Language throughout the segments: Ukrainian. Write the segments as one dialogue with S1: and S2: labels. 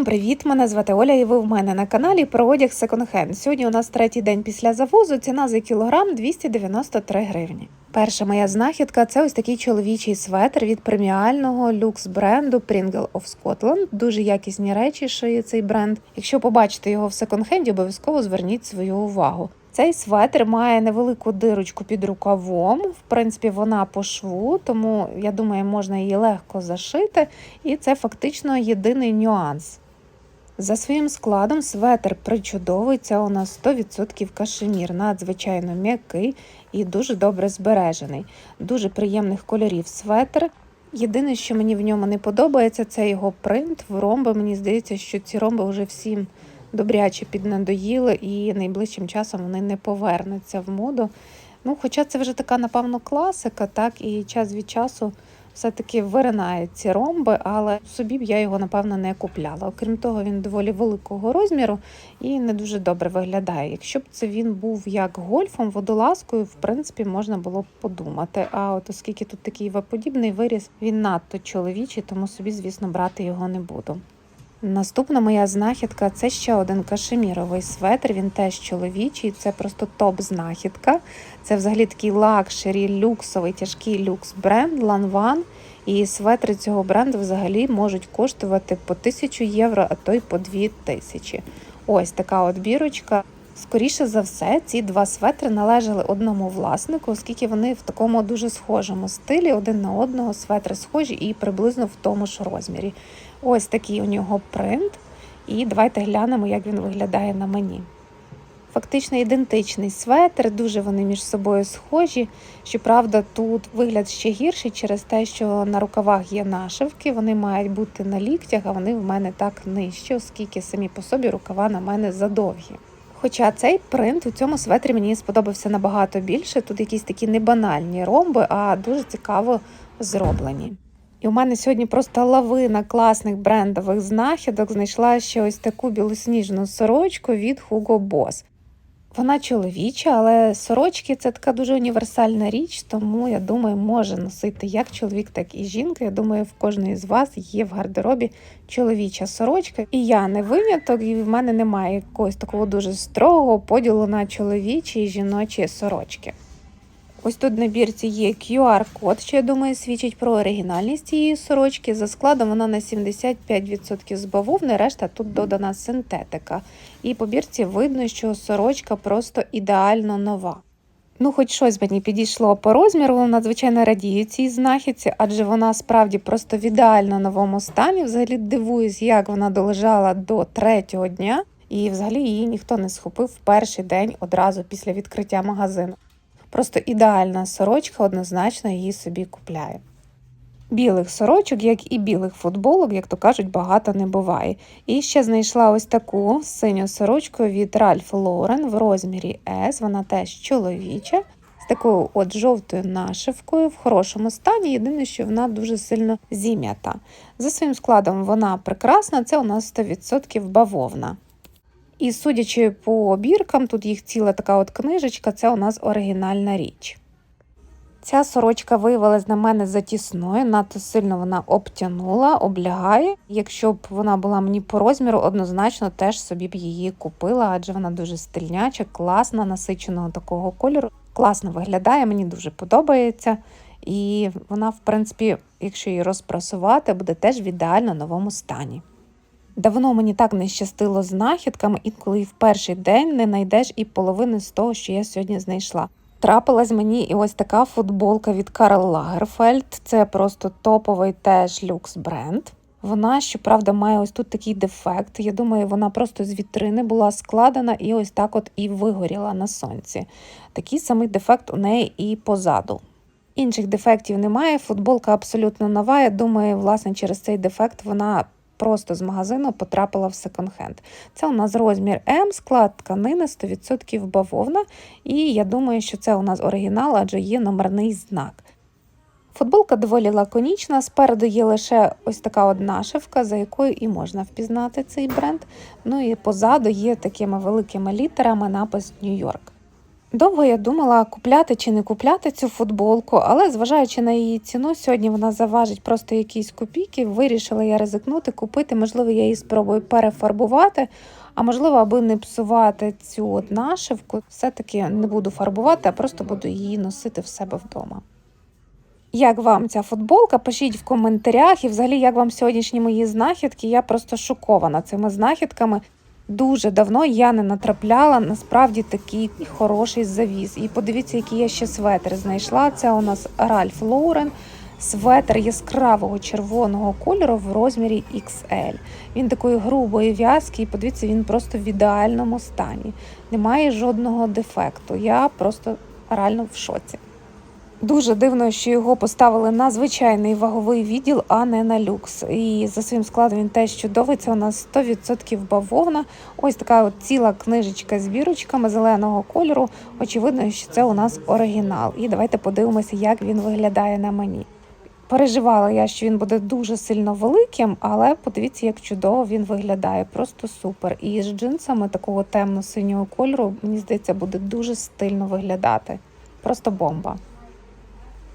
S1: Усім привіт! Мене звати Оля, і ви в мене на каналі про одяг секонд-хенд. Сьогодні у нас третій день після завозу. Ціна за кілограм 293 гривні. Перша моя знахідка це ось такий чоловічий светр від преміального люкс бренду Pringle of Scotland. Дуже якісні речі шиє цей бренд. Якщо побачите його в секонд-хенді, обов'язково зверніть свою увагу. Цей светр має невелику дирочку під рукавом. В принципі, вона по шву, тому я думаю, можна її легко зашити, і це фактично єдиний нюанс. За своїм складом светр причудовий, це у нас 100% кашемір, надзвичайно м'який і дуже добре збережений. Дуже приємних кольорів светр. Єдине, що мені в ньому не подобається, це його принт в ромби. Мені здається, що ці ромби вже всім добряче піднадоїли і найближчим часом вони не повернуться в моду. Ну, Хоча це вже така, напевно, класика, так, і час від часу все-таки виринають ці ромби, але собі б я його, напевно, не купляла. Окрім того, він доволі великого розміру і не дуже добре виглядає. Якщо б це він був як гольфом, водолазкою, в принципі, можна було б подумати. А от оскільки тут такий подібний виріс, він надто чоловічий, тому собі, звісно, брати його не буду. Наступна моя знахідка це ще один кашеміровий светр. Він теж чоловічий, це просто топ-знахідка. Це взагалі такий лакшері, люксовий, тяжкий люкс бренд Ланван. І светри цього бренду взагалі можуть коштувати по 1000 євро, а то й по 2000. Ось така от бірочка. Скоріше за все, ці два светри належали одному власнику, оскільки вони в такому дуже схожому стилі, один на одного светри схожі і приблизно в тому ж розмірі. Ось такий у нього принт. І давайте глянемо, як він виглядає на мені. Фактично ідентичний светр, дуже вони між собою схожі. Щоправда, тут вигляд ще гірший через те, що на рукавах є нашивки, вони мають бути на ліктях, а вони в мене так нижче, оскільки самі по собі рукава на мене задовгі. Хоча цей принт у цьому светрі мені сподобався набагато більше. Тут якісь такі небанальні ромби, а дуже цікаво зроблені. І у мене сьогодні просто лавина класних брендових знахідок. Знайшла ще ось таку білосніжну сорочку від Hugo Boss. Вона чоловіча, але сорочки це така дуже універсальна річ, тому я думаю, може носити як чоловік, так і жінка. Я думаю, в кожної з вас є в гардеробі чоловіча сорочка. І я не виняток, і в мене немає якогось такого дуже строгого поділу на чоловічі і жіночі сорочки. Ось тут на бірці є QR-код, що я думаю, свідчить про оригінальність цієї сорочки. За складом вона на 75% з бавовни, решта тут додана синтетика. І по бірці видно, що сорочка просто ідеально нова. Ну, хоч щось мені підійшло по розміру, надзвичайно радію цій знахідці, адже вона справді просто в ідеально новому стані. Взагалі дивуюсь, як вона долежала до третього дня, і взагалі її ніхто не схопив в перший день одразу після відкриття магазину. Просто ідеальна сорочка, однозначно її собі купляю. Білих сорочок, як і білих футболок, як то кажуть, багато не буває. І ще знайшла ось таку синю сорочку від Ralph Lauren в розмірі S. Вона теж чоловіча, з такою от жовтою нашивкою в хорошому стані. Єдине, що вона дуже сильно зім'ята. За своїм складом вона прекрасна, це у нас 100% бавовна. І судячи по обіркам, тут їх ціла така от книжечка, це у нас оригінальна річ. Ця сорочка виявилась на мене затісною, надто сильно вона обтянула, облягає. Якщо б вона була мені по розміру, однозначно теж собі б її купила, адже вона дуже стильняча, класна, насиченого такого кольору. Класно виглядає, мені дуже подобається. І вона, в принципі, якщо її розпрасувати, буде теж в ідеально новому стані. Давно мені так не щастило знахідками, інколи в перший день не знайдеш і половини з того, що я сьогодні знайшла. Трапилась мені і ось така футболка від Карл Лагерфельд. Це просто топовий теж люкс бренд. Вона, щоправда, має ось тут такий дефект. Я думаю, вона просто з вітрини була складена і ось так от і вигоріла на сонці. Такий самий дефект у неї і позаду. Інших дефектів немає. Футболка абсолютно нова. Я думаю, власне, через цей дефект вона просто з магазину потрапила в секонд-хенд. Це у нас розмір М, склад тканини 100% бавовна. І я думаю, що це у нас оригінал, адже є номерний знак. Футболка доволі лаконічна. Спереду є лише ось така от нашивка, за якою і можна впізнати цей бренд. Ну і позаду є такими великими літерами напис Нью-Йорк. Довго я думала, купляти чи не купляти цю футболку, але зважаючи на її ціну, сьогодні вона заважить просто якісь копійки. Вирішила я ризикнути, купити. Можливо, я її спробую перефарбувати. А можливо, аби не псувати цю от нашивку, все-таки не буду фарбувати, а просто буду її носити в себе вдома. Як вам ця футболка? Пишіть в коментарях. І взагалі, як вам сьогоднішні мої знахідки? Я просто шокована цими знахідками. Дуже давно я не натрапляла насправді такий хороший завіз. І подивіться, який я ще светр знайшла. Це у нас Ральф Лоурен. Светр яскравого червоного кольору в розмірі XL. Він такої грубої в'язки, і подивіться, він просто в ідеальному стані. Немає жодного дефекту. Я просто реально в шоці. Дуже дивно, що його поставили на звичайний ваговий відділ, а не на люкс. І за своїм складом він теж чудовий. Це у нас 100% бавовна. Ось така от ціла книжечка з бірочками зеленого кольору. Очевидно, що це у нас оригінал. І давайте подивимося, як він виглядає на мені. Переживала я, що він буде дуже сильно великим, але подивіться, як чудово він виглядає. Просто супер. І з джинсами такого темно-синього кольору, мені здається, буде дуже стильно виглядати. Просто бомба.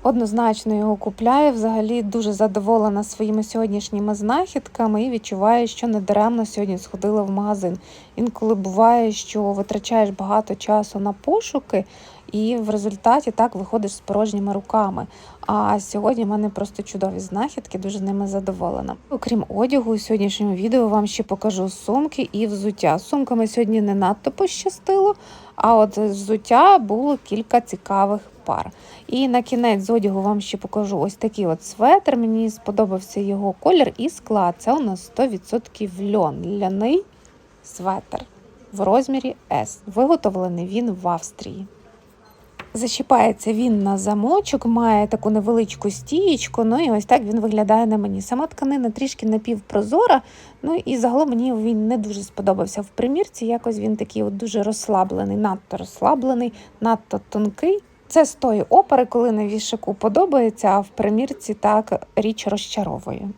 S1: Однозначно його купляю. Взагалі дуже задоволена своїми сьогоднішніми знахідками і відчуваю, що недаремно сьогодні сходила в магазин. Інколи буває, що витрачаєш багато часу на пошуки, і в результаті так виходиш з порожніми руками. А сьогодні в мене просто чудові знахідки, дуже ними задоволена. Окрім одягу, у сьогоднішньому відео вам ще покажу сумки і взуття. Сумками сьогодні не надто пощастило, а от взуття було кілька цікавих пар. І на кінець з одягу вам ще покажу ось такий от светр. Мені сподобався його колір і склад. Це у нас 100% льон. Ляний светр в розмірі S. Виготовлений він в Австрії. Зачіпається він на замочок, має таку невеличку стієчку, ну і ось так він виглядає на мені. Сама тканина трішки напівпрозора, ну і загалом мені він не дуже сподобався в примірці. Якось він такий от дуже розслаблений, надто розслаблений, надто тонкий. Це з тої опери, коли на вішаку подобається, а в примірці так річ розчаровує.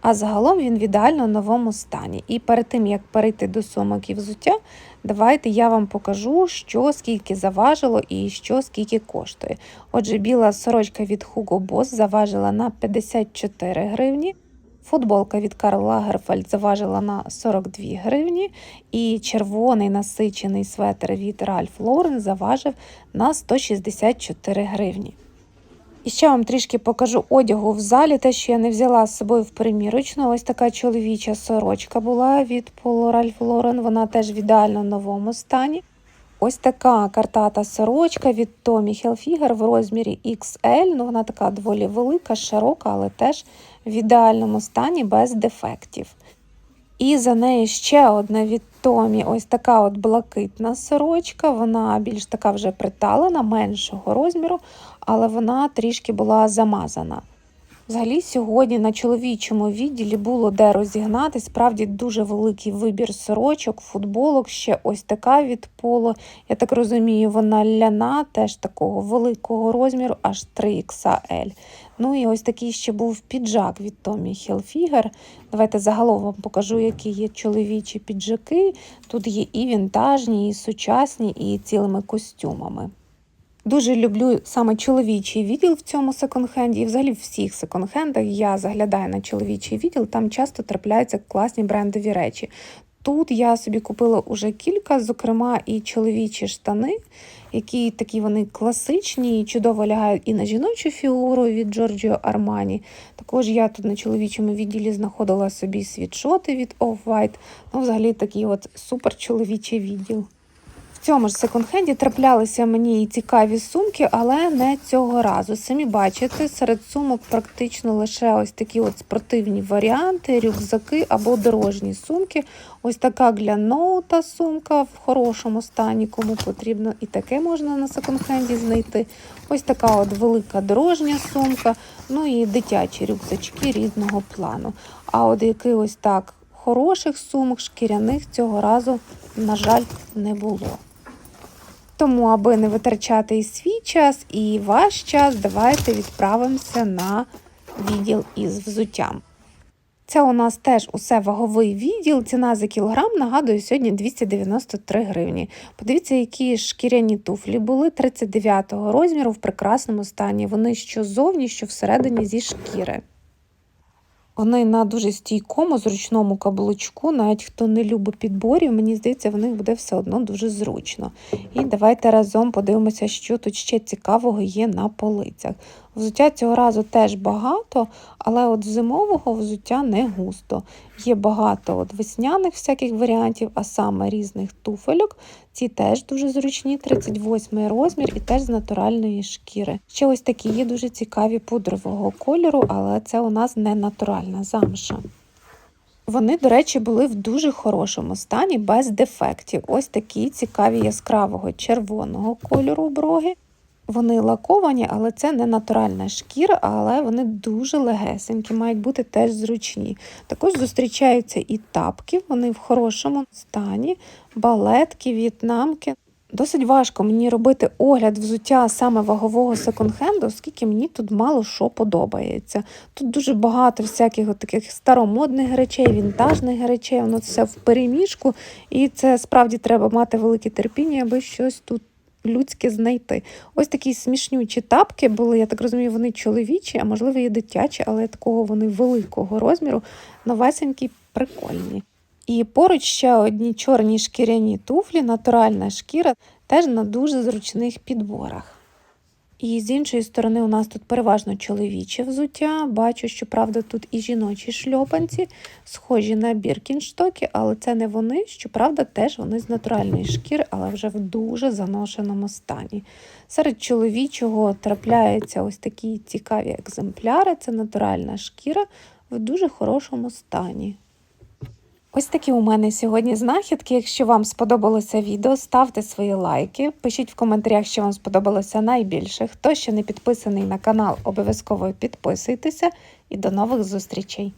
S1: А загалом він в ідеально новому стані. І перед тим, як перейти до сумок і взуття, давайте я вам покажу, що скільки заважило і що скільки коштує. Отже, біла сорочка від Hugo Boss заважила на 54 гривні. Футболка від Карл Лагерфельд заважила на 42 гривні, і червоний насичений светр від Ральф Лорен заважив на 164 гривні. І ще вам трішки покажу одягу в залі, те, що я не взяла з собою в примірочну. Ось така чоловіча сорочка була від Polo Ralph Lauren, вона теж в ідеально новому стані. Ось така картата сорочка від Tommy Hilfiger в розмірі XL. Ну, вона така доволі велика, широка, але теж в ідеальному стані без дефектів. І за нею ще одна від Томі ось така от блакитна сорочка. Вона більш така вже приталена, меншого розміру, але вона трішки була замазана. Взагалі, сьогодні на чоловічому відділі було де розігнати. Справді дуже великий вибір сорочок, футболок, ще ось така від поло. Я так розумію, вона ляна, теж такого великого розміру, аж 3XL. Ну і ось такий ще був піджак від Tommy Hilfiger. Давайте загалом вам покажу, які є чоловічі піджаки. Тут є і вінтажні, і сучасні, і цілими костюмами. Дуже люблю саме чоловічий відділ в цьому секонд-хенді. І взагалі в всіх секонд-хендах я заглядаю на чоловічий відділ, там часто трапляються класні брендові речі. Тут я собі купила уже кілька, зокрема, і чоловічі штани, які такі вони класичні, і чудово лягають і на жіночу фігуру від Giorgio Armani. Також я тут на чоловічому відділі знаходила собі світшоти від Off-White. Ну, взагалі такий от супер чоловічий відділ. Цьому ж секонд-хенді траплялися мені і цікаві сумки, але не цього разу. Самі бачите, серед сумок практично лише ось такі от спортивні варіанти, рюкзаки або дорожні сумки. Ось така для ноута сумка в хорошому стані, кому потрібно, і таке можна на секонд-хенді знайти. Ось така от велика дорожня сумка, ну і дитячі рюкзачки різного плану. А от якихось так хороших сумок, шкіряних цього разу, на жаль, не було. Тому, аби не витрачати і свій час, і ваш час, давайте відправимося на відділ із взуттям. Це у нас теж усе ваговий відділ. Ціна за кілограм, нагадую, сьогодні 293 гривні. Подивіться, які шкіряні туфлі були 39-го розміру в прекрасному стані. Вони що ззовні, що всередині зі шкіри. Вони на дуже стійкому, зручному каблучку, навіть хто не любить підборів, мені здається, в них буде все одно дуже зручно. І давайте разом подивимося, що тут ще цікавого є на полицях. Взуття цього разу теж багато, але от зимового взуття не густо. Є багато от весняних всяких варіантів, а саме різних туфельок. Ці теж дуже зручні, 38 розмір і теж з натуральної шкіри. Ще ось такі є дуже цікаві пудрового кольору, але це у нас не натуральна замша. Вони, до речі, були в дуже хорошому стані, без дефектів. Ось такі цікаві яскравого червоного кольору броги. Вони лаковані, але це не натуральна шкіра, але вони дуже легесенькі, мають бути теж зручні. Також зустрічаються і тапки, вони в хорошому стані, балетки, в'єтнамки. Досить важко мені робити огляд взуття саме вагового секонд-хенду, оскільки мені тут мало що подобається. Тут дуже багато всяких таких старомодних речей, вінтажних речей, воно все в переміжку, і це справді треба мати велике терпіння, аби щось тут людське знайти. Ось такі смішнючі тапки були, я так розумію, вони чоловічі, а можливо і дитячі, але такого вони великого розміру, новесенькі, прикольні. І поруч ще одні чорні шкіряні туфлі, натуральна шкіра, теж на дуже зручних підборах. І з іншої сторони, у нас тут переважно чоловіче взуття. Бачу, що правда тут і жіночі шльопанці, схожі на біркінштоки, але це не вони. Щоправда, теж вони з натуральної шкіри, але вже в дуже заношеному стані. Серед чоловічого трапляються ось такі цікаві екземпляри. Це натуральна шкіра в дуже хорошому стані. Ось такі у мене сьогодні знахідки. Якщо вам сподобалося відео, ставте свої лайки, пишіть в коментарях, що вам сподобалося найбільше. Хто ще не підписаний на канал, обов'язково підписуйтеся і до нових зустрічей!